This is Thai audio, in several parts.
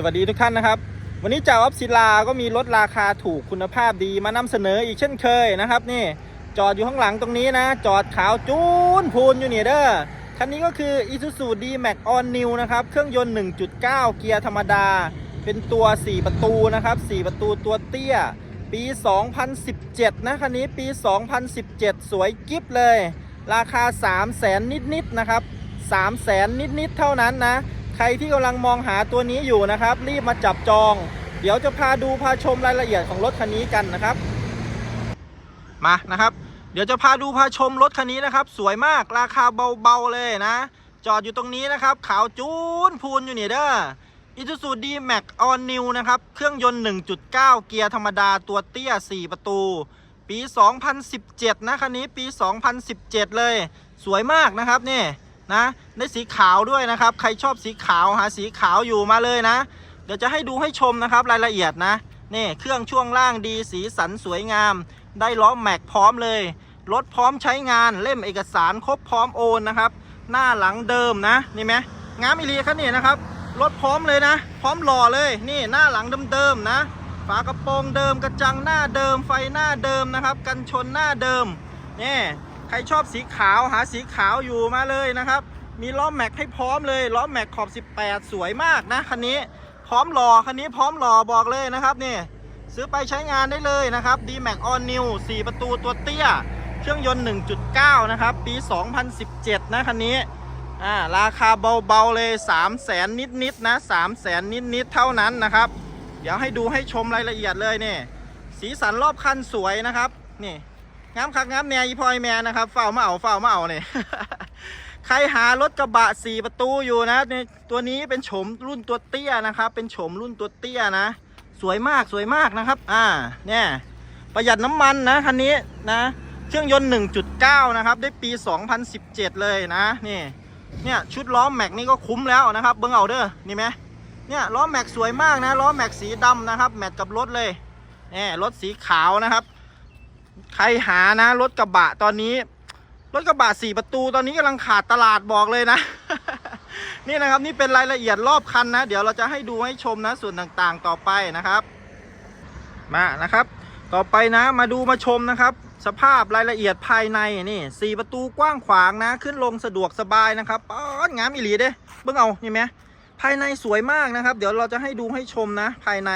สวัสดีทุกท่านนะครับ วันนี้จ่าออฟศิลาก็มีรถราคาถูกคุณภาพดีมานำเสนออีกเช่นเคยนะครับ นี่จอดอยู่ข้างหลังตรงนี้นะ จอดขาวจูนพูนอยู่เนี่ยเด้อคันนี้ก็คือ Isuzu D-Max All New นะครับ เครื่องยนต์ 1.9 เกียร์ธรรมดา เป็นตัว 4 ประตูนะครับ 4 ประตูตัวเตี้ย ปี 2017 นะ คันนี้ปี 2017 สวยกิ๊บเลย ราคา 3 0 0แสนนิดๆนะครับ 3 0 0แสนนิดๆเท่านั้นนะ ใครที่กำลังมองหาตัวนี้อยู่นะครับ รีบมาจับจอง เดี๋ยวจะพาดูพาชมรายละเอียดของรถคันนี้กันนะครับ มานะครับ เดี๋ยวจะพาดูพาชมรถคันนี้นะครับ สวยมากราคาเบาๆเลยนะ จอดอยู่ตรงนี้นะครับ ขาวจูนพูนอยู่นี่เด้อ Isuzu D-Max All New นะครับ เครื่องยนต์ 1.9 เกียร์ธรรมดาตัวเตี้ย 4 ประตู ปี 2017 นะคันนี้ปี 2017 เลย สวยมากนะครับนี่ นะได้สีขาวด้วยนะครับ ใครชอบสีขาวหาสีขาวอยู่มาเลยนะ เดี๋ยวจะให้ดูให้ชมนะครับรายละเอียดนะนี่เครื่องช่วงล่างดีสีสันสวยงาม ได้ล้อแม็กพร้อมเลยรถพร้อมใช้งานเล่มเอกสารครบพร้อมโอนนะครับ หน้าหลังเดิมนะนี่ไหมงามอีรีคันนี้นะครับรถพร้อมเลยนะ พร้อมหล่อเลยนี่หน้าหลังเดิมๆนะฝากระโปรงเดิมกระจังหน้าเดิมไฟหน้าเดิมนะครับ กันชนหน้าเดิมนี่ ใครชอบสีขาวหาสีขาวอยู่มาเลยนะครับ มีล้อแม็กให้พร้อมเลยล้อแม็กขอบ 18 สวยมากนะคันนี้พร้อมหล่อคันนี้พร้อมหล่อบอกเลยนะครับนี่ซื้อไปใช้งานได้เลยนะครับ D Max All New 4 ประตูตัวเตี้ย เครื่องยนต์ 1.9 นะครับ ปี 2017 นะคันนี้อ่าราคาเบาๆเลย 3 0 0แสนนิดๆนะ3 0 0แสนนิดๆเท่านั้นนะครับ เดี๋ยวให้ดูให้ชมรายละเอียดเลยนี่สีสันรอบคันสวยนะครับนี่ งามคักงามแนอีพอยแมนนะครับเฝ้ามาเอาเฝ้ามาเอาเนี่ยใครหารถกระบะ4ประตูอยู่นะนี่ตัวนี้เป็นโฉมรุ่นตัวเตี้ยนะครับ เป็นโฉมรุ่นตัวเตี้ยนะ สวยมากสวยมากนะครับ อ่าเนี่ยประหยัดน้ำมันนะคันนี้นะเครื่องยนต์ 1.9 นะครับ ได้ปี 2017 เลยนะนี่เนี่ยชุดล้อแม็กนี่ก็คุ้มแล้วนะครับ เบิ้งเอาเด้อนี่ไหมเนี่ยล้อแม็กสวยมากนะล้อแม็กสีดำนะครับ แมทกับรถเลยเนี่ยรถสีขาวนะครับ ใครหานะ รถกระบะตอนนี้ รถกระบะสี่ประตูตอนนี้กำลังขาดตลาดบอกเลยนะ นี่นะครับนี่เป็นรายละเอียดรอบคันนะ เดี๋ยวเราจะให้ดูให้ชมนะ ส่วนต่างๆต่อไปนะครับ มานะครับ ต่อไปนะ มาดูมาชมนะครับ สภาพรายละเอียดภายในนี่สี่ประตูกว้างขวางนะ ขึ้นลงสะดวกสบายนะครับป๊อดงามอีหลีเด้เบิ่งเอานี่ไหมภายในสวยมากนะครับ เดี๋ยวเราจะให้ดูให้ชมนะ ภายใน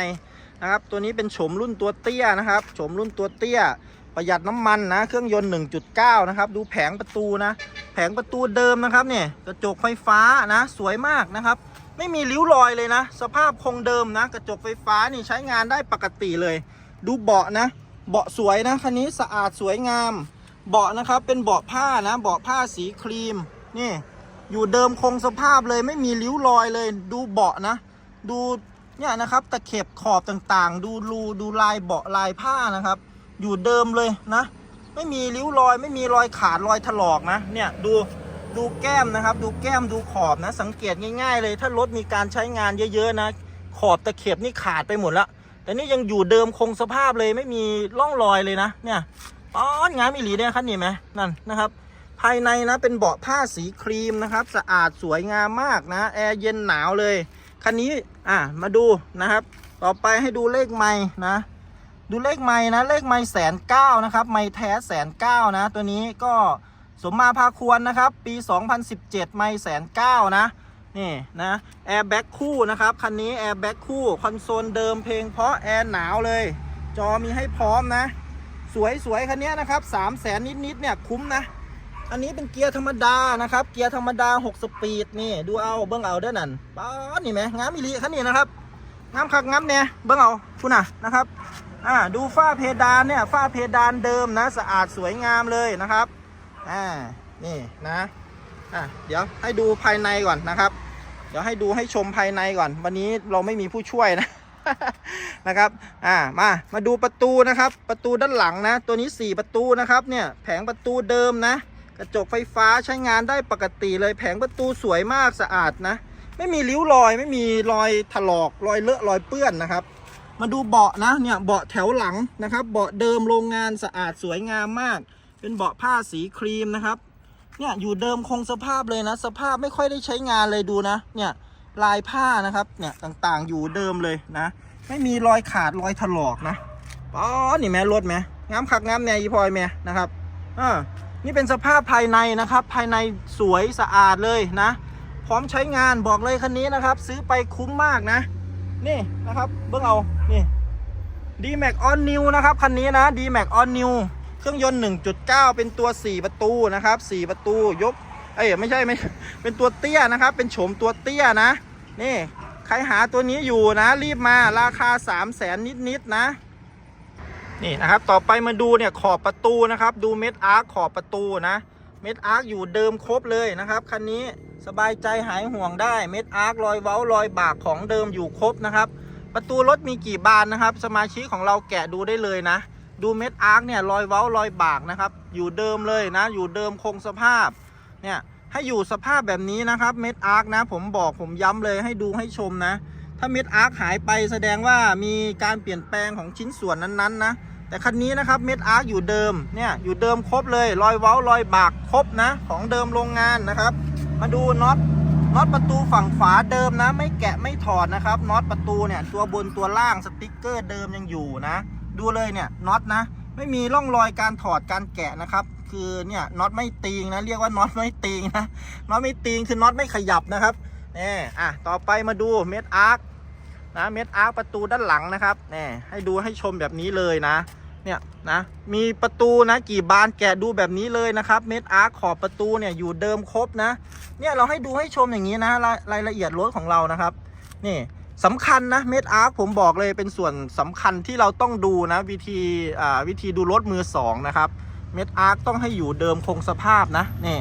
นะครับ ตัวนี้เป็นโฉมรุ่นตัวเตี้ยนะครับโฉมรุ่นตัวเตี้ย ประหยัดน้ำมันนะ เครื่องยนต์ 1.9 นะครับ ดูแผงประตูนะ แผงประตูเดิมนะครับเนี่ยกระจกไฟฟ้านะ สวยมากนะครับ ไม่มีริ้วรอยเลยนะ สภาพคงเดิมนะ กระจกไฟฟ้านี่ใช้งานได้ปกติเลย ดูเบาะนะ เบาะสวยนะคันนี้สะอาดสวยงาม เบาะนะครับเป็นเบาะผ้านะ เบาะผ้าสีครีมนี่อยู่เดิมคงสภาพเลยไม่มีริ้วรอยเลย ดูเบาะนะ ดูเนี่ยนะครับตะเข็บขอบต่างๆ ดูรูดูลายเบาะลายผ้านะครับ อยู่เดิมเลยนะ ไม่มีริ้วรอยไม่มีรอยขาดรอยถลอกนะเนี่ยดูดูแก้มนะครับ ดูแก้มดูขอบนะ สังเกตง่าย ๆ เลย ถ้ารถมีการใช้งานเยอะๆนะ ขอบตะเข็บนี่ขาดไปหมดแล้วแต่นี่ยังอยู่เดิมคงสภาพเลยไม่มีร่องรอยเลยนะ เนี่ยป้อนงามีหลีเนี่ยครับนี่ไหมนั่นนะครับ ภายในนะเป็นเบาะผ้าสีครีมนะครับ สะอาดสวยงามมากนะแอร์เย็นหนาวเลยคันนี้อะมาดูนะครับ ต่อไปให้ดูเลขไม้นะ ดูเลขไม้นะเลขไม้แสนเก้านะครับไม้แท้แสนเก้านะ ตัวนี้ก็สมมาพาควรนะครับ ปี 2017 ไม้แสนเก้านะนี่นะแอร์แบ็กคู่นะครับคันนี้แอร์แบ็กคู่คอนโซลเดิมเพลงเพราะแอร์หนาวเลย จอมีให้พร้อมนะ สวยสวยคันนี้นะครับ3 0 0แสนนิดๆเนี่ยคุ้มนะอันนี้เป็นเกียร์ธรรมดานะครับ เกียร์ธรรมดา 6 สปีดนี่ดูเอาเบิ้งเอาเด้อนั่นป้านี่ไหมงามอีลีคันนี้นะครับงามคักงามเนี่ยเบิ้งเอาคุณน่ะนะครับ อ่าดูฝ้าเพดานเนี่ยฝ้าเพดานเดิมนะสะอาดสวยงามเลยนะครับอ่านี่นะอะเดี๋ยวให้ดูภายในก่อนนะครับ เดี๋ยวให้ดูให้ชมภายในก่อน วันนี้เราไม่มีผู้ช่วยนะนะครับ อ่า มา มาดูประตูนะครับ ประตูด้านหลังนะ ตัวนี้ 4 ประตูนะครับ เนี่ย แผงประตูเดิมนะ กระจกไฟฟ้าใช้งานได้ปกติเลย แผงประตูสวยมากสะอาดนะ ไม่มีริ้วรอย ไม่มีรอยถลอก รอยเลอะ รอยเปื้อนนะครับ มาดูเบาะนะเนี่ยเบาะแถวหลังนะครับ เบาะเดิมโรงงานสะอาดสวยงามมาก เป็นเบาะผ้าสีครีมนะครับ เนี่ยอยู่เดิมคงสภาพเลยนะ สภาพไม่ค่อยได้ใช้งานเลยดูนะ เนี่ยลายผ้านะครับ เนี่ยต่างๆอยู่เดิมเลยนะ ไม่มีรอยขาดรอยถลอกนะอ๋อนี่แม่รถแม่งามคักงามแน่ยีพลอยแม่นะครับอ่านี่เป็นสภาพภายในนะครับ ภายในสวยสะอาดเลยนะ พร้อมใช้งานบอกเลยคันนี้นะครับ ซื้อไปคุ้มมากนะ นี่นะครับ เบื้องเอานี่ d m a x On New นะครับคันนี้นะ d m a x On New เครื่องยนต์ 1.9 เป็นตัว 4 ประตูนะครับ 4 ประตูยกเอ้ยไม่ใช่ไม่เป็นตัวเตี้ยนะครับ เป็นโฉมตัวเตี้ยนะ นี่ใครหาตัวนี้อยู่นะ รีบมาราคา 3 0 0แสนนิดๆนะนี่นะครับ ต่อไปมาดูเนี่ยขอบประตูนะครับ ดูเม็ดอาร์ขอบประตูนะ เม็ดอาร์คอยู่เดิมครบเลยนะครับคันนี้สบายใจหายห่วงได้เม็ดอาร์ครอยเว้ารอยบากของเดิมอยู่ครบนะครับ ประตูรถมีกี่บานนะครับ สมาชิกของเราแกะดูได้เลยนะ ดูเม็ดอาร์คเนี่ยรอยเว้ารอยบากนะครับ อยู่เดิมเลยนะ อยู่เดิมคงสภาพเนี่ยให้อยู่สภาพแบบนี้นะครับเม็ดอาร์คนะ ผมบอกผมย้ำเลยให้ดูให้ชมนะ ถ้าเม็ดอาร์คหายไปแสดงว่ามีการเปลี่ยนแปลงของชิ้นส่วนนั้นๆนะ แต่คันนี้นะครับเม็ดอาร์คอยู่เดิมเนี่ยอยู่เดิมครบเลยรอยเว้ารอยบากครบนะ ของเดิมโรงงานนะครับ มาดูน็อตน็อตประตูฝั่งขวาเดิมนะ ไม่แกะไม่ถอดนะครับน็อตประตูเนี่ยตัวบนตัวล่างสติกเกอร์เดิมยังอยู่นะ ดูเลยเนี่ยน็อตนะ ไม่มีร่องรอยการถอดการแกะนะครับ คือเนี่ยน็อตไม่ตีงนะเรียกว่าน็อตไม่ตีงนะน็อตไม่ตีงคือน็อตไม่ขยับนะครับนี่อะต่อไปมาดูเม็ดอาร์คนะเม็ดอาร์คประตูด้านหลังนะครับนี่ให้ดูให้ชมแบบนี้เลยนะ เนี่ยนะมีประตูนะกี่บานแกะดูแบบนี้เลยนะครับเม็ดอาร์คขอบประตูเนี่ยอยู่เดิมครบนะเนี่ยเราให้ดูให้ชมอย่างนี้นะรายรายละเอียดรถของเรานะครับนี่สำคัญนะเม็ดอาร์คผมบอกเลยเป็นส่วนสำคัญที่เราต้องดูนะวิธีอ่าวิธีดูรถมือสองนะครับเม็ดอาร์คต้องให้อยู่เดิมคงสภาพนะนี่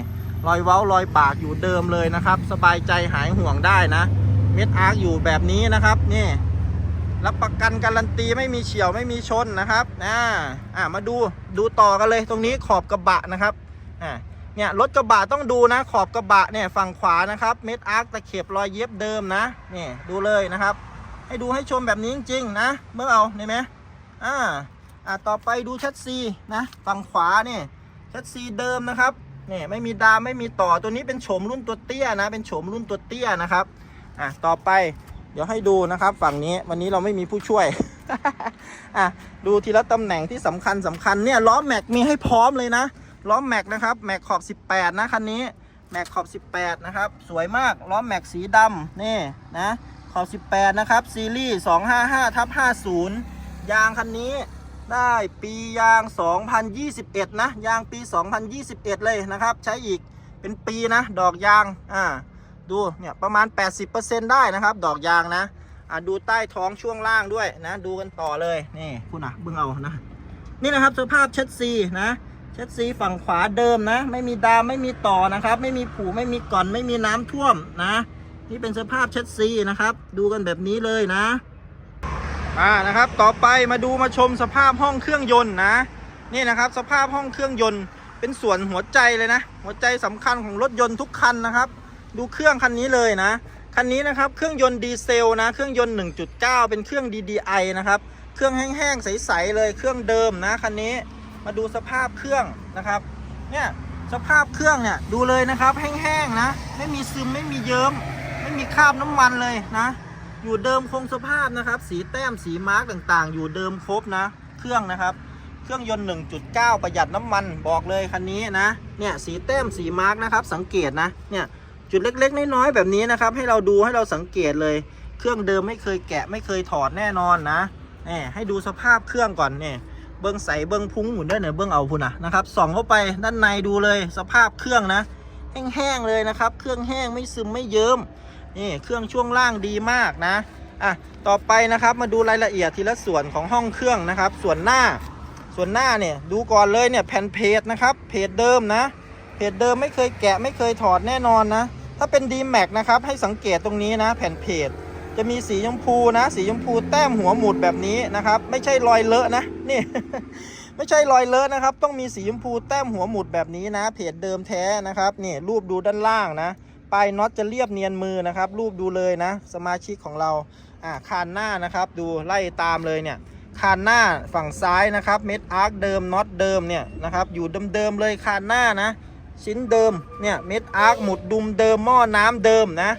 รอยเว้ารอยบากอยู่เดิมเลยนะครับ สบายใจหายห่วงได้นะเม็ดอาร์คอยู่แบบนี้นะครับนี่ รับประกันการันตีไม่มีเฉียวไม่มีชนนะครับอ่าอ่ามาดูดูต่อกันเลยตรงนี้ขอบกระบะนะครับอ่าเนี่ยรถกระบะต้องดูนะ ขอบกระบะเนี่ยฝั่งขวานะครับเม็ดอาร์คตะเข็บรอยเย็บเดิมนะนี่ดูเลยนะครับ ให้ดูให้ชมแบบนี้จริงๆนะเมื่อเอาเห็นไหมอ่าอ่าต่อไปดูแชสซีนะฝั่งขวาเนี่ยแชสซีเดิมนะครับนี่ไม่มีดามไม่มีต่อตัวนี้เป็นโฉมรุ่นตัวเตี้ยนะ เป็นโฉมรุ่นตัวเตี้ยนะครับอะต่อไป เดี๋ยวให้ดูนะครับ ฝั่งนี้วันนี้เราไม่มีผู้ช่วย อะดูทีละตำแหน่งที่สำคัญสำคัญเนี่ยล้อแม็กมีให้พร้อมเลยนะล้อแม็กนะครับแม็กขอบ 18 นะคันนี้แม็กขอบ 18 นะครับ สวยมากล้อแม็กสีดำนี่นะขอบ 18 นะครับ ซีรีส์ 255ทับ50 ยางคันนี้ได้ปียาง 2021 นะ ยางปี 2021 เลยนะครับ ใช้อีกเป็นปีนะ ดอกยาง อ่า ดูเนี่ยประมาณ 80%ได้นะครับ ดอกยางนะอะดูใต้ท้องช่วงล่างด้วยนะ ดูกันต่อเลยนี่คุณนะเบิ่งเอานะ นี่นะครับสภาพเช็ดซีนะเช็ดซีฝั่งขวาเดิมนะ ไม่มีดามไม่มีต่อนะครับ ไม่มีผูไม่มีก่อนไม่มีน้ำท่วมนะ นี่เป็นสภาพเช็ดซีนะครับ ดูกันแบบนี้เลยนะอ่านะครับ ต่อไปมาดูมาชมสภาพห้องเครื่องยนต์นะ นี่นะครับ สภาพห้องเครื่องยนต์ เป็นส่วนหัวใจเลยนะ หัวใจสำคัญของรถยนต์ทุกคันนะครับ ดูเครื่องคันนี้เลยนะ คันนี้นะครับเครื่องยนต์ดีเซลนะ เครื่องยนต์ 1.9 เป็นเครื่อง DDI นะครับ เครื่องแห้งๆใสๆเลย เครื่องเดิมนะคันนี้ มาดูสภาพเครื่องนะครับ เนี่ยสภาพเครื่องเนี่ยดูเลยนะครับแห้งๆนะ ไม่มีซึมไม่มีเยิ้ม ไม่มีคราบน้ำมันเลยนะ อยู่เดิมคงสภาพนะครับ สีแต้มสีมาร์กต่างๆ อยู่เดิมครบนะ เครื่องนะครับเครื่องยนต์ 1.9 ประหยัดน้ำมันบอกเลยคันนี้นะ เนี่ยสีแต้มสีมาร์กนะครับ สังเกตนะ เนี่ย จุดเล็ก ๆ น้อยๆแบบนี้นะครับ ให้เราดูให้เราสังเกตเลย เครื่องเดิมไม่เคยแกะไม่เคยถอดแน่นอนนะนี่ให้ดูสภาพเครื่องก่อนเนี่ยเบิ้งใสเบิ้งพุ้งหมุนด้วยเนี่ยเบิ้งเอาพุ่นนะนะครับส่องเข้าไปด้านในดูเลย สภาพเครื่องนะแห้งๆเลยนะครับ เครื่องแห้งไม่ซึมไม่เยิ้มนี่เครื่องช่วงล่างดีมากนะอะต่อไปนะครับมาดูรายละเอียดทีละส่วนของห้องเครื่องนะครับ ส่วนหน้า ส่วนหน้าเนี่ยดูก่อนเลยเนี่ยแผ่นเพจนะครับเพจเดิมนะเพจเดิมไม่เคยแกะไม่เคยถอดแน่นอนนะ ถ้าเป็น d m a x นะครับ ให้สังเกตตรงนี้นะ แผ่นเพจจะมีสีชมพูนะ สีชมพูแต้มหัวหมุดแบบนี้นะครับ ไม่ใช่รอยเลอะนะนี่ ไม่ใช่รอยเลอะนะครับ ต้องมีสีชมพูแต้มหัวหมุดแบบนี้นะ เพจเดิมแท้นะครับนี่รูปดูด้านล่างนะปลายน็อตจะเรียบเนียนมือนะครับ รูปดูเลยนะ สมาชิกของเราอ่าคานหน้านะครับ ดูไล่ตามเลยเนี่ยคานหน้าฝั่งซ้ายนะครับเม็ดอาร์คเดิมน็อตเดิมเนี่ยนะครับอยู่เดิมๆเลยคานหน้านะ ชิ้นเดิมเนี่ยเม็ดอาร์คหมุดดุมเดิมหม้อน้ำเดิมนะ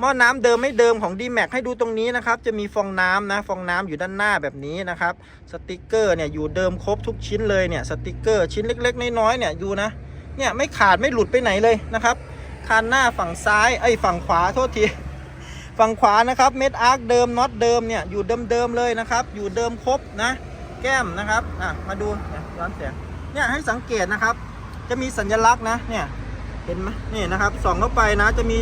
หม้อน้ำเดิมไม่เดิมของ d m a x ให้ดูตรงนี้นะครับ จะมีฟองน้ำนะฟองน้ำอยู่ด้านหน้าแบบนี้นะครับสติกเกอร์เนี่ยอยู่เดิมครบทุกชิ้นเลยเนี่ยสติกเกอร์ชิ้นเล็ก ๆ น้อยๆเนี่ยอยู่นะเนี่ยไม่ขาดไม่หลุดไปไหนเลยนะครับคานหน้าฝั่งซ้ายไอ้ฝั่งขวาโทษทีฝั่งขวานะครับเม็ดอาร์คเดิมน็อตเดิมเนี่ยอยู่เดิมๆเลยนะครับ อยู่เดิมครบนะ แก้มนะครับอะมาดูเนี่ยย้อนแสงเนี่ยให้สังเกตนะครับ จะมีสัญลักษณ์นะเนี่ยเห็นไหมนี่นะครับส่องเข้าไปนะ จะมี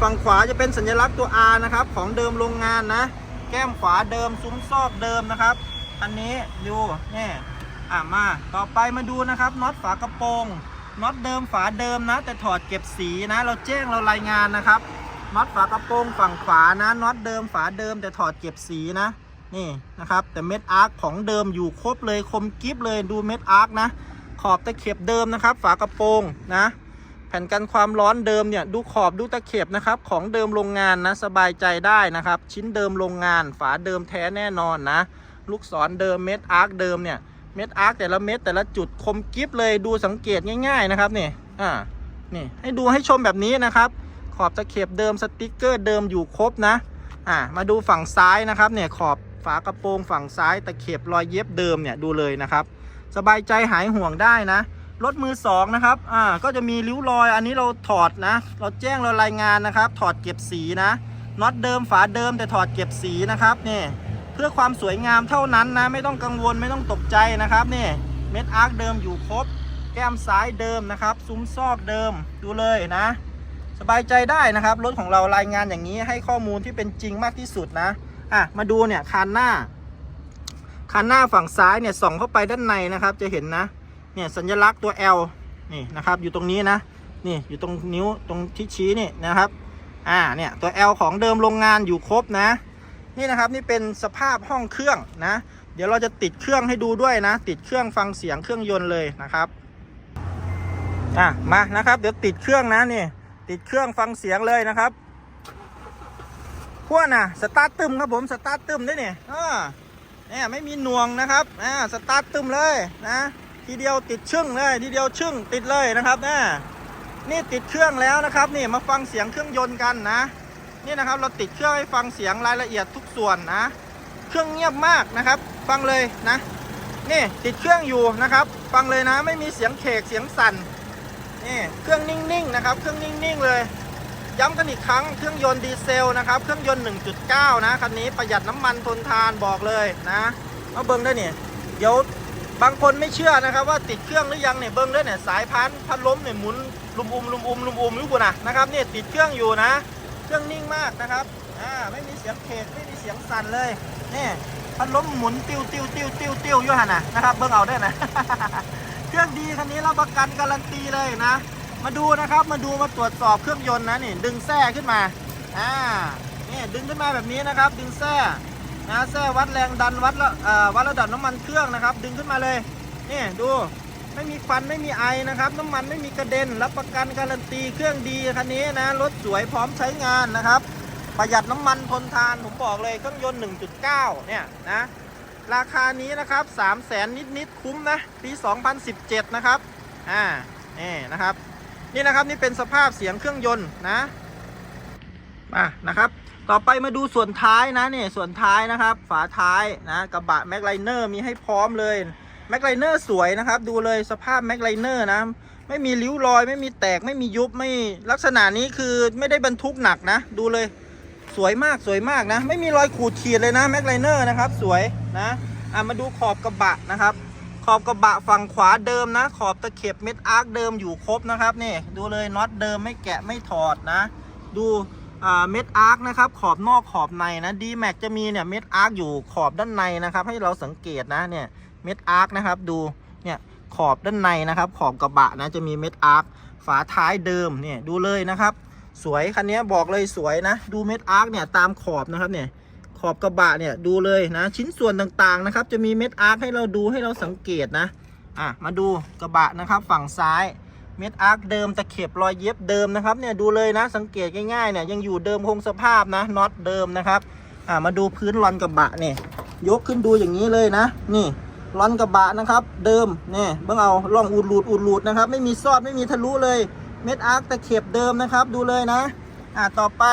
ฝั่งขวาจะเป็นสัญลักษณ์ตัว R นะครับของเดิมโรงงานนะ แก้มขวาเดิมซุ้มซอกเดิมนะครับอันนี้ดูนี่อะมาต่อไปมาดูนะครับน็อตฝากระโปรงน็อตเดิมฝาเดิมนะ แต่ถอดเก็บสีนะ เราแจ้งเรารายงานนะครับน็อตฝากระโปรงฝั่งขวานะน็อตเดิมฝาเดิมแต่ถอดเก็บสีนะนี่นะครับแต่เม็ดอาร์คของเดิมอยู่ครบเลยคมกิฟเลยดูเม็ดอาร์คนะ ขอบตะเข็บเดิมนะครับ ฝากระโปรงนะ แผ่นกันความร้อนเดิมเนี่ยดูขอบดูตะเข็บนะครับ ของเดิมโรงงานนะสบายใจได้นะครับ ชิ้นเดิมโรงงาน ฝาเดิมแท้แน่นอนนะ ลูกศรเดิมเม็ดอาร์คเดิมเนี่ยเม็ดอาร์คแต่ละเม็ดแต่ละจุดคมกิฟเลยดูสังเกตง่าย ๆนะครับนี่อ่านี่ให้ดูให้ชมแบบนี้นะครับ ขอบตะเข็บเดิมสติกเกอร์เดิมอยู่ครบนะอ่ามาดูฝั่งซ้ายนะครับเนี่ยขอบฝากระโปรงฝั่งซ้ายตะเข็บรอยเย็บเดิมเนี่ยดูเลยนะครับ สบายใจหายห่วงได้นะ รถมือสองนะครับ อ่า ก็จะมีริ้วรอย อันนี้เราถอดนะ เราแจ้งเรารายงานนะครับ ถอดเก็บสีนะ น็อตเดิมฝาเดิมแต่ถอดเก็บสีนะครับนี่ เพื่อความสวยงามเท่านั้นนะ ไม่ต้องกังวลไม่ต้องตกใจนะครับนี่ เม็ดอาร์คเดิมอยู่ครบ แก้มซ้ายเดิมนะครับ ซุ้มซอกเดิม ดูเลยนะ สบายใจได้นะครับ รถของเรารายงานอย่างนี้ให้ข้อมูลที่เป็นจริงมากที่สุดนะ อะ มาดูเนี่ยคานหน้า คานหน้าฝั่งซ้ายเนี่ยส่องเข้าไปด้านในนะครับ จะเห็นนะ เนี่ยสัญลักษณ์ตัว L นี่นะครับ อยู่ตรงนี้นะ นี่อยู่ตรงนิ้วตรงที่ชี้นี่นะครับ อ่า เนี่ยตัว L ของเดิมโรงงานอยู่ครบนะ นี่นะครับนี่เป็นสภาพห้องเครื่องนะ เดี๋ยวเราจะติดเครื่องให้ดูด้วยนะ ติดเครื่องฟังเสียงเครื่องยนต์เลยนะครับ อะมานะครับ เดี๋ยวติดเครื่องนะนี่ ติดเครื่องฟังเสียงเลยนะครับพวน่ะสตาร์ทตึมครับผมสตาร์ทตึมด้วยเนี่ยอ่า เนี่ยไม่มีหน่วงนะครับอ่าสตาร์ทตึมเลยนะทีเดียวติดชึ่งเลยทีเดียวชึ่งติดเลยนะครับนะนี่ติดเครื่องแล้วนะครับ นี่มาฟังเสียงเครื่องยนต์กันนะ นี่นะครับเราติดเครื่องให้ฟังเสียงรายละเอียดทุกส่วนนะ เครื่องเงียบมากนะครับ ฟังเลยนะนี่ติดเครื่องอยู่นะครับ ฟังเลยนะไม่มีเสียงเคกเสียงสั่นนี่เครื่องนิ่งๆนะครับ เครื่องนิ่งๆเลย ย้ำกันอีกครั้งเครื่องยนต์ดีเซลนะครับ เครื่องยนต์ 1.9 นะคันนี้ประหยัดน้ำมันทนทานบอกเลยนะมาเบิ้งได้เนี่ยเดี๋ยวบางคนไม่เชื่อนะครับว่าติดเครื่องหรือยังเนี่ยเบิ้งได้เนี่ยสายพันพัดล้มเนี่ยหมุนลุมอุมลุมอุมลุมอุมอยู่กูนะนะครับเนี่ยติดเครื่องอยู่นะ เครื่องนิ่งมากนะครับอ่าไม่มีเสียงเคกไม่มีเสียงสั่นเลยนี่พัดล้มหมุนติ้วติ้วติ้วติ้วติ้วอยู่หันนะนะครับเบิ้งเอาได้นะ เครื่องดีคันนี้เรับประกันการันตีเลยนะ มาดูนะครับมาดูมาตรวจสอบเครื่องยนต์นะนี่ดึงแส้ขึ้นมาอ่านี่ดึงขึ้นมาแบบนี้นะครับ ดึงแส้นะแส้วัดแรงดันวัดละวัดระดับน้ำมันเครื่องนะครับ ดึงขึ้นมาเลยนี่ดูไม่มีควันไม่มีไอนะครับ น้ำมันไม่มีกระเด็น รับประกันการันตีเครื่องดีคันนี้นะรถสวยพร้อมใช้งานนะครับ ประหยัดน้ำมันทนทานผมบอกเลยเครื่องยนต์ 1.9 เนี่ยนะราคานี้นะครับ3 0 0แสนนิดๆคุ้มนะปี 2017 นะครับอ่านี่นะครับ นี่นะครับนี่เป็นสภาพเสียงเครื่องยนต์นะมานะครับ ต่อไปมาดูส่วนท้ายนะนี่ส่วนท้ายนะครับ ฝาท้ายนะกระบะแม็กไลเนอร์มีให้พร้อมเลยแม็กไลเนอร์สวยนะครับ ดูเลยสภาพแม็กไลเนอร์นะ ไม่มีริ้วรอย ไม่มีแตกไม่มียุบไม่ลักษณะนี้คือไม่ได้บรรทุกหนักนะ ดูเลยสวยมากสวยมากนะ ไม่มีรอยขูดขีดเลยนะแม็กไลเนอร์นะครับ สวยนะอะมาดูขอบกระบะนะครับ ขอบกระบะฝั่งขวาเดิมนะ ขอบตะเข็บเม็ดอาร์คเดิมอยู่ครบนะครับนี่ดูเลยน็อตเดิมไม่แกะไม่ถอดนะ ดูเม็ดอาร์คนะครับขอบนอกขอบในนะดีแม็กจะมีเนี่ยเม็ดอาร์คอยู่ขอบด้านในนะครับ ให้เราสังเกตนะเนี่ยเม็ดอาร์คนะครับดูเนี่ยขอบด้านในนะครับ ขอบกระบะนะจะมีเม็ดอาร์คฝาท้ายเดิมเนี่ยดูเลยนะครับ สวยคันนี้บอกเลยสวยนะ ดูเม็ดอาร์คเนี่ยตามขอบนะครับเนี่ย ขอบกระบะเนี่ยดูเลยนะ ชิ้นส่วนต่างๆนะครับ จะมีเม็ดอาร์คให้เราดูให้เราสังเกตนะอะมาดูกระบะนะครับ ฝั่งซ้ายเม็ดอาร์คเดิมตะเข็บรอยเย็บเดิมนะครับเนี่ยดูเลยนะสังเกตง่ายๆเนี่ยยังอยู่เดิมคงสภาพนะน็อตเดิมนะครับอะมาดูพื้นรอนกระบะเนี่ยยกขึ้นดูอย่างนี้เลยนะ นี่รอนกระบะนะครับ เดิมเนี่ยเบิ่งเอาล่องอุดรูดอุดรูดนะครับ ไม่มีซอดไม่มีทะลุเลยเม็ดอาร์คตะเข็บเดิมนะครับ ดูเลยนะ อะต่อไป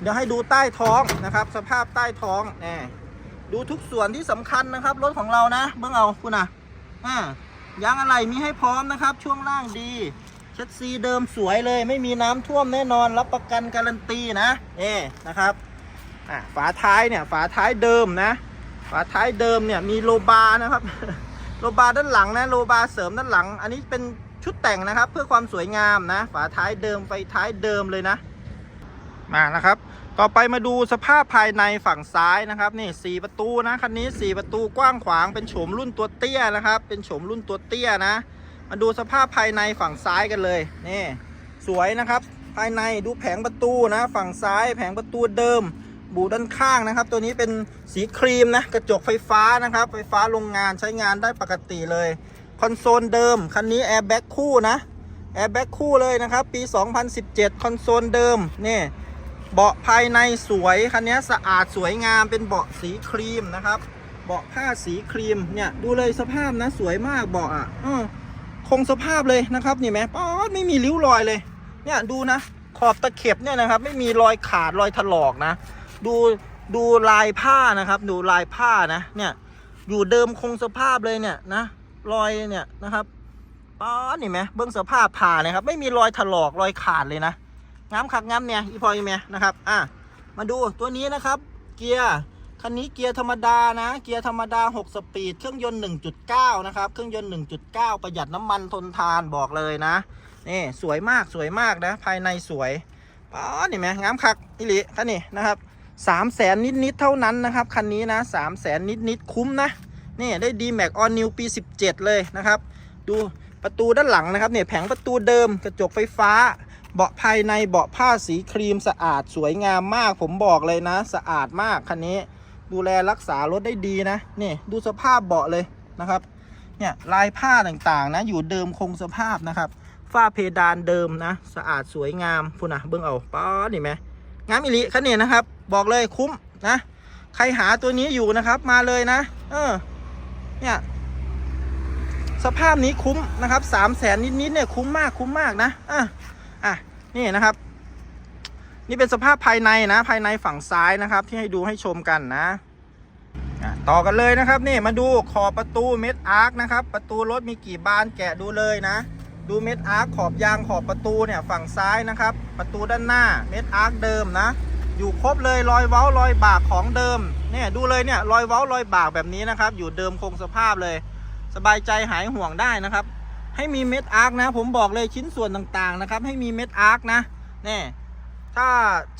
เดี๋ยวให้ดูใต้ท้องนะครับ สภาพใต้ท้องแน่ดูทุกส่วนที่สำคัญนะครับ รถของเรานะ เบื้องเอาคุณอะอ่ายางอะไรมีให้พร้อมนะครับ ช่วงล่างดีเช็ดซีเดิมสวยเลย ไม่มีน้ำท่วมแน่นอนรับประกันการันตีนะเอ่นะครับอะฝาท้ายเนี่ยฝาท้ายเดิมนะ ฝาท้ายเดิมเนี่ยมีโลบาร์นะครับ โลบาร์ด้านหลังนะโลบาร์เสริมด้านหลัง อันนี้เป็นชุดแต่งนะครับ เพื่อความสวยงามนะ ฝาท้ายเดิมไฟท้ายเดิมเลยนะ มานะครับ ต่อไปมาดูสภาพภายในฝั่งซ้ายนะครับนี่สี่ประตูนะคันนี้สี่ประตูกว้างขวางเป็นโฉมรุ่นตัวเตี้ยนะครับ เป็นโฉมรุ่นตัวเตี้ยนะ มาดูสภาพภายในฝั่งซ้ายกันเลยนี่สวยนะครับ ภายในดูแผงประตูนะ ฝั่งซ้ายแผงประตูเดิม บูด้านข้างนะครับ ตัวนี้เป็นสีครีมนะกระจกไฟฟ้านะครับ ไฟฟ้าโรงงานใช้งานได้ปกติเลยคอนโซลเดิมคันนี้แอร์แบ็กคู่นะแอร์แบ็กคู่เลยนะครับ ปี 2017 คอนโซลเดิมนี่ เบาะภายในสวยคันนี้สะอาดสวยงามเป็นเบาะสีครีมนะครับ เบาะผ้าสีครีมเนี่ยดูเลยสภาพนะสวยมากเบาะอะเออคงสภาพเลยนะครับนี่ไหมป๊อดไม่มีริ้วรอยเลย เนี่ยดูนะ ขอบตะเข็บเนี่ยนะครับ ไม่มีรอยขาดรอยถลอกนะ ดูดูลายผ้านะครับ ดูลายผ้านะ เนี่ยอยู่เดิมคงสภาพเลยเนี่ยนะรอยเนี่ยนะครับป้านี่ไหมเบื้องสภาพผ่านะครับ ไม่มีรอยถลอกรอยขาดเลยนะ งามคักงามเนี่ยอีพอยเมียนะครับ อะมาดูตัวนี้นะครับ เกียร์คันนี้เกียร์ธรรมดานะ เกียร์ธรรมดา 6 สปีด เครื่องยนต์ 1.9 นะครับ เครื่องยนต์ 1.9 ประหยัดน้ำมันทนทานบอกเลยนะ นี่สวยมากสวยมากนะ ภายในสวยป้านี่ไหมงามคักอิลิคันนี้นะครับสามแสนนิดๆเท่านั้นนะครับ คันนี้นะสามแสนนิดๆคุ้มนะ นี่ได้ดีแม็กออนนิวปี 17 เลยนะครับ ดูประตูด้านหลังนะครับเนี่ยแผงประตูเดิมกระจกไฟฟ้า เบาะภายในเบาะผ้าสีครีมสะอาดสวยงามมาก ผมบอกเลยนะ สะอาดมากคันนี้ ดูแลรักษารถได้ดีนะนี่ดูสภาพเบาะเลยนะครับเนี่ยลายผ้าต่างๆนะ อยู่เดิมคงสภาพนะครับฝ้าเพดานเดิมนะ สะอาดสวยงามพุ่นนะเบิ่งเอาป๊อดนี่ไหมงามอิลิคันนี้นะครับ บอกเลยคุ้มนะใครหาตัวนี้อยู่นะครับ มาเลยนะ เออ เนี่ย สภาพนี้คุ้มนะครับสามแสนนิดๆเนี่ยคุ้มมากคุ้มมากนะอะอะ นี่นะครับ นี่เป็นสภาพภายในนะ ภายในฝั่งซ้ายนะครับ ที่ให้ดูให้ชมกันนะต่อกันเลยนะครับ นี่มาดูขอบประตูเม็ดอาร์คนะครับ ประตูรถมีกี่บานแกะดูเลยนะ ดูเม็ดอาร์คขอบยางขอบประตูเนี่ยฝั่งซ้ายนะครับ ประตูด้านหน้าเม็ดอาร์คเดิมนะ อยู่ครบเลยรอยเว้ารอยบากของเดิมเนี่ยดูเลยเนี่ยรอยเว้ารอยบากแบบนี้นะครับ อยู่เดิมคงสภาพเลย สบายใจหายห่วงได้นะครับ ให้มีเม็ดอาร์คนะ ผมบอกเลยชิ้นส่วนต่างๆนะครับ ให้มีเม็ดอาร์คนะเนี่ยถ้า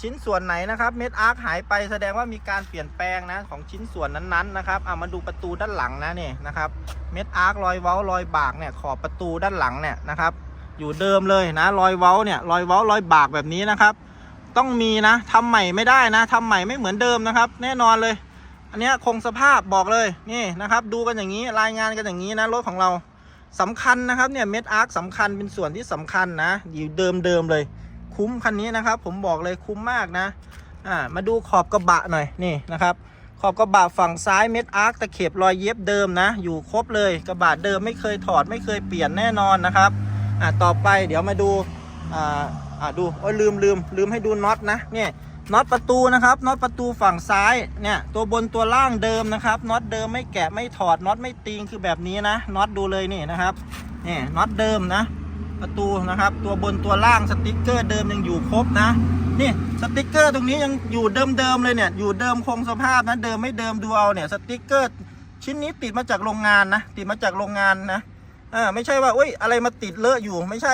ชิ้นส่วนไหนนะครับ เม็ดอาร์คหายไปแสดงว่ามีการเปลี่ยนแปลงนะของชิ้นส่วนนั้นๆนะครับเอามาดูประตูด้านหลังนะเนี่ยนะครับ เม็ดอาร์ครอยเว้ารอยบากเนี่ยขอบประตูด้านหลังเนี่ยนะครับ อยู่เดิมเลยนะรอยเว้าเนี่ยรอยเว้ารอยบากแบบนี้นะครับ ต้องมีนะทำใหม่ไม่ได้นะทำใหม่ไม่เหมือนเดิมนะครับ แน่นอนเลย อันเนี้ยคงสภาพบอกเลยนี่นะครับ ดูกันอย่างนี้รายงานกันอย่างนี้นะรถของเรา สำคัญนะครับเนี่ยเม็ดอาร์คสำคัญเป็นส่วนที่สำคัญนะอยู่เดิมเดิมเลย คุ้มคันนี้นะครับ ผมบอกเลยคุ้มมากนะอ่ามาดูขอบกระบะหน่อยนี่นะครับ ขอบกระบะฝั่งซ้ายเม็ดอาร์คตะเข็บรอยเย็บเดิมนะ อยู่ครบเลยกระบะเดิมไม่เคยถอดไม่เคยเปลี่ยนแน่นอนนะครับอ่าต่อไปเดี๋ยวมาดูอ่าอ่าดูโอ้ยลืมลืมลืมให้ดูน็อตนะเนี่ย น็อตประตูนะครับน็อตประตูฝั่งซ้ายเนี่ยตัวบนตัวล่างเดิมนะครับน็อตเดิมไม่แกะไม่ถอดน็อตไม่ตีงคือแบบนี้นะน็อตดูเลยนี่นะครับนี่น็อตเดิมนะ ประตูนะครับ ตัวบนตัวล่างสติกเกอร์เดิมยังอยู่ครบนะ นี่สติกเกอร์ตรงนี้ยังอยู่เดิมๆเลยเนี่ยอยู่เดิมคงสภาพนะเดิมไม่เดิมดูเอาเนี่ยสติกเกอร์ชิ้นนี้ติดมาจากโรงงานนะติดมาจากโรงงานนะเออไม่ใช่ว่าอุ้ยอะไรมาติดเลอะอยู่ไม่ใช่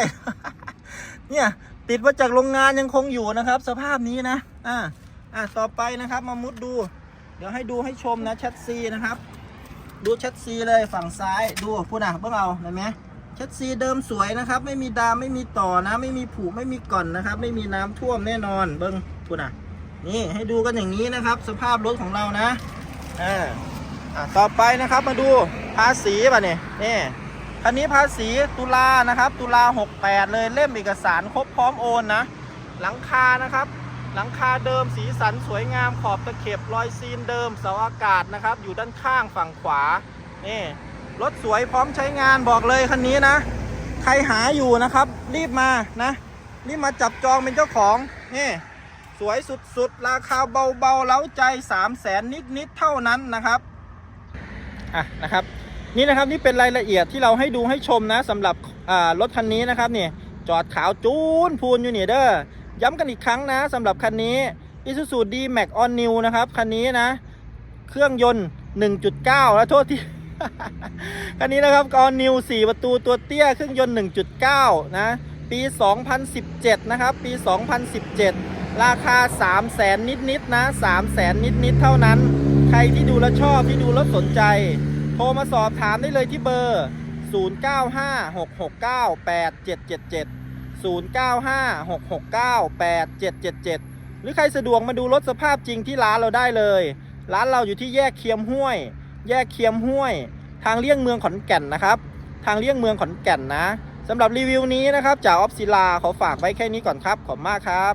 เนี่ย ติดมาจากโรงงานยังคงอยู่นะครับ สภาพนี้นะ อ่า อ่าต่อไปนะครับมามุดดู เดี๋ยวให้ดูให้ชมนะแชทซีนะครับ ดูแชทซีเลยฝั่งซ้ายดูพูดนะเบิ่งเอาเห็นไหมช็ดซีเดิมสวยนะครับ ไม่มีดามไม่มีต่อนะ ไม่มีผุไม่มีก่อนนะครับ ไม่มีน้ำท่วมแน่นอนเบิ้งพูดอะนี่ให้ดูกันอย่างนี้นะครับ สภาพรถของเรานะอ่าอะต่อไปนะครับมาดูภาษีป่ะเนี่ยนี่ คันนี้ภาษีตุลานะครับ ตุลา68 เลยเล่มเอกสารครบพร้อมโอนนะ หลังคานะครับ หลังคาเดิมสีสันสวยงามขอบตะเข็บรอยซีนเดิมเสาอากาศนะครับ อยู่ด้านข้างฝั่งขวานี่รถสวยพร้อมใช้งานบอกเลยคันนี้นะ ใครหาอยู่นะครับ รีบมานะรีบมาจับจองเป็นเจ้าของนี่สวยสุดๆ ราคาเบาๆเล้าใจ 3 0 0แสนนิดๆเท่านั้นนะครับอะนะครับ นี่นะครับนี่เป็นรายละเอียดที่เราให้ดูให้ชมนะสำหรับรถคันนี้นะครับเนี่ยจอดขาวจูนพูนอยู่นี่เด้อย้ำกันอีกครั้งนะสำหรับคันนี้ Isuzu D-Max On New นะครับคันนี้นะ เครื่องยนต์ 1.9 แล้วโทษที่คันนี้นะครับ On New 4 ประตูตัวเตี้ยเครื่องยนต์ 1.9 นะ ปี 2017 นะครับ ปี 2017 ราคา 3 0 0แสนนิดๆนะ 3 0 0แสนนิดๆเท่านั้น ใครที่ดูแล้วชอบที่ดูแล้วสนใจ โทรมาสอบถามได้เลยที่เบอร์ 0956698777 0956698777 หรือใครสะดวกมาดูรถสภาพจริงที่ร้านเราได้เลย ร้านเราอยู่ที่แยกเคียมห้วย แยกเคียมห้วย ทางเลี่ยงเมืองขอนแก่นนะครับ ทางเลี่ยงเมืองขอนแก่นนะสำหรับรีวิวนี้นะครับจากออฟศิลาขอฝากไว้แค่นี้ก่อนครับ ขอบคุณมากครับ